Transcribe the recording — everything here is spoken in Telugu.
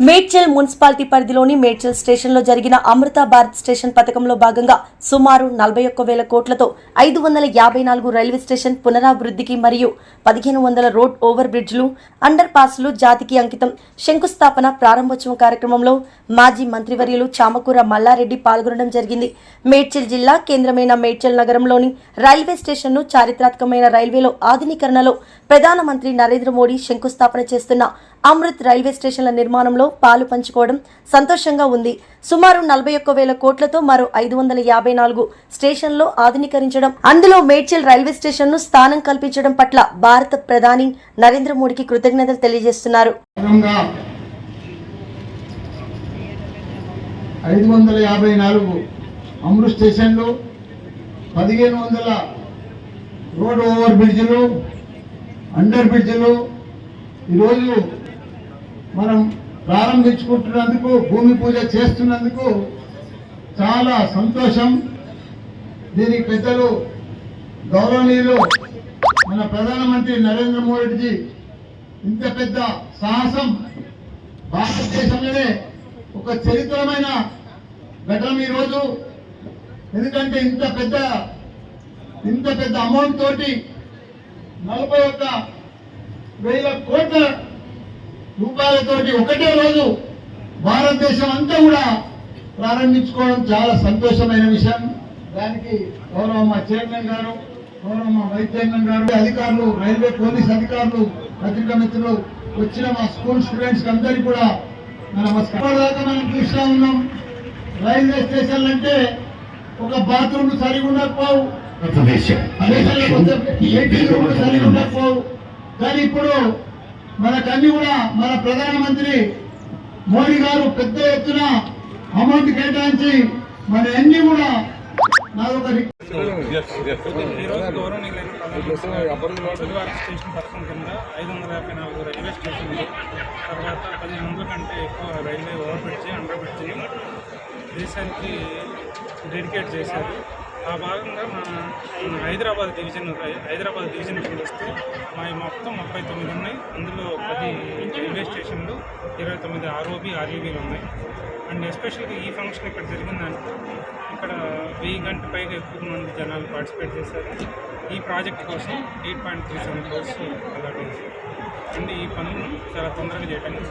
మేడ్చల్ మున్సిపాలిటీ పరిధిలోని మేడ్చల్ స్టేషన్లో జరిగిన అమృత భారత్ స్టేషన్ పథకంలో భాగంగా సుమారు నలభై ఒక్క వేల కోట్లతో ఐదు వందల యాభై నాలుగు రైల్వే స్టేషన్ పునరాభివృద్ధికి మరియు పదిహేను వందల రోడ్ ఓవర్ బ్రిడ్జ్లు అండర్ పాస్లు జాతికి అంకితం శంకుస్థాపన ప్రారంభోత్సవం కార్యక్రమంలో మాజీ మంత్రివర్యులు చామకూర మల్లారెడ్డి పాల్గొనడం జరిగింది. మేడ్చల్ జిల్లా కేంద్రమైన మేడ్చల్ నగరంలోని రైల్వే స్టేషన్ను చారిత్రాత్మకమైన రైల్వేలో ఆధునీకరణలో ప్రధానమంత్రి నరేంద్ర మోడీ శంకుస్థాపన చేస్తున్న అమృత్ రైల్వే స్టేషన్ల నిర్మాణంలో పాలు పంచుకోవడం సంతోషంగా ఉంది. సుమారు నలభై ఒక్క వేల కోట్లతో మరో ఐదు వందల యాభై నాలుగు స్టేషన్లో ఆధునీకరించడం అందులో మేడ్చల్ రైల్వే స్టేషన్ను స్థానం కల్పించడం పట్ల భారత ప్రధాని నరేంద్ర మోడీకి కృతజ్ఞతలు తెలియజేస్తున్నారు. ఐదు వందల యాభై నాలుగు అమృత్ స్టేషన్లు పదిహేను వందల రోడ్ ఓవర్ బ్రిడ్జ్లు అండర్ బ్రిడ్జ్లు. ఈరోజు మనం ప్రారంభించుకుంటున్నందుకు భూమి పూజ చేస్తున్నందుకు చాలా సంతోషం. దీనికి పెద్దలు గౌరవనీయులు మన ప్రధానమంత్రి నరేంద్ర మోడీజీ ఇంత పెద్ద సాహసం భారతదేశంలోనే ఒక చరిత్రమైన ఘటన ఈరోజు. ఎందుకంటే ఇంత పెద్ద ఇంత పెద్ద అమౌంట్ తోటి నలభై ఒక్క వేల కోట్ల రూపాయలతోటి ఒకటే రోజు భారతదేశం అంతా కూడా ప్రారంభించుకోవడం చాలా సంతోషమైన విషయం. దానికి గౌరవ మా చైర్మన్ గారు గౌరవ మా వైస్ చైర్మన్ గారు అధికారులు రైల్వే పోలీస్ అధికారులు పత్రికా మిత్రులు వచ్చిన మా స్కూల్ స్టూడెంట్స్ అందరికీ కూడా నమస్కారం. దాకా మనం చూస్తూ ఉన్నాం రైల్వే స్టేషన్లు అంటే ఒక బాత్రూమ్ సరిగా ఉండకపోవు. కానీ ఇప్పుడు మనకన్నీ కూడా మన ప్రధానమంత్రి మోడీ గారు పెద్ద ఎత్తున అమౌంట్ కేటాయించి మన అన్ని కూడా నాదొక రిక్- స్టేషన్ పథకం కింద ఐదు వందల యాభై నాలుగు రైల్వే స్టేషన్లు తర్వాత పదిహేను వందల కంటే ఎక్కువ రైల్వే ఓవర్ బ్రిడ్జ్ అండర్ బ్రిడ్జ్ని దేశానికి డెడికేట్ చేశారు. ఆ భాగంగా మన హైదరాబాద్ డివిజన్ హైదరాబాద్ డివిజన్ కింద వస్తే ముప్పై తొమ్మిది ఉన్నాయి. అందులో పది రైల్వే స్టేషన్లు ఇరవై తొమ్మిది ఆర్ఓబి ఆర్యూబీలు ఉన్నాయి. అండ్ ఎస్పెషల్గా ఈ ఫంక్షన్ ఇక్కడ జరిగిందంటే ఇక్కడ వెయ్యి గంట పైగా ఎక్కువ మంది జనాలు పార్టిసిపేట్ చేశారు. ఈ ప్రాజెక్ట్ కోసం eight point three seven crores allot చేశారు అండ్ ఈ పనులను చాలా తొందరగా చేయడానికి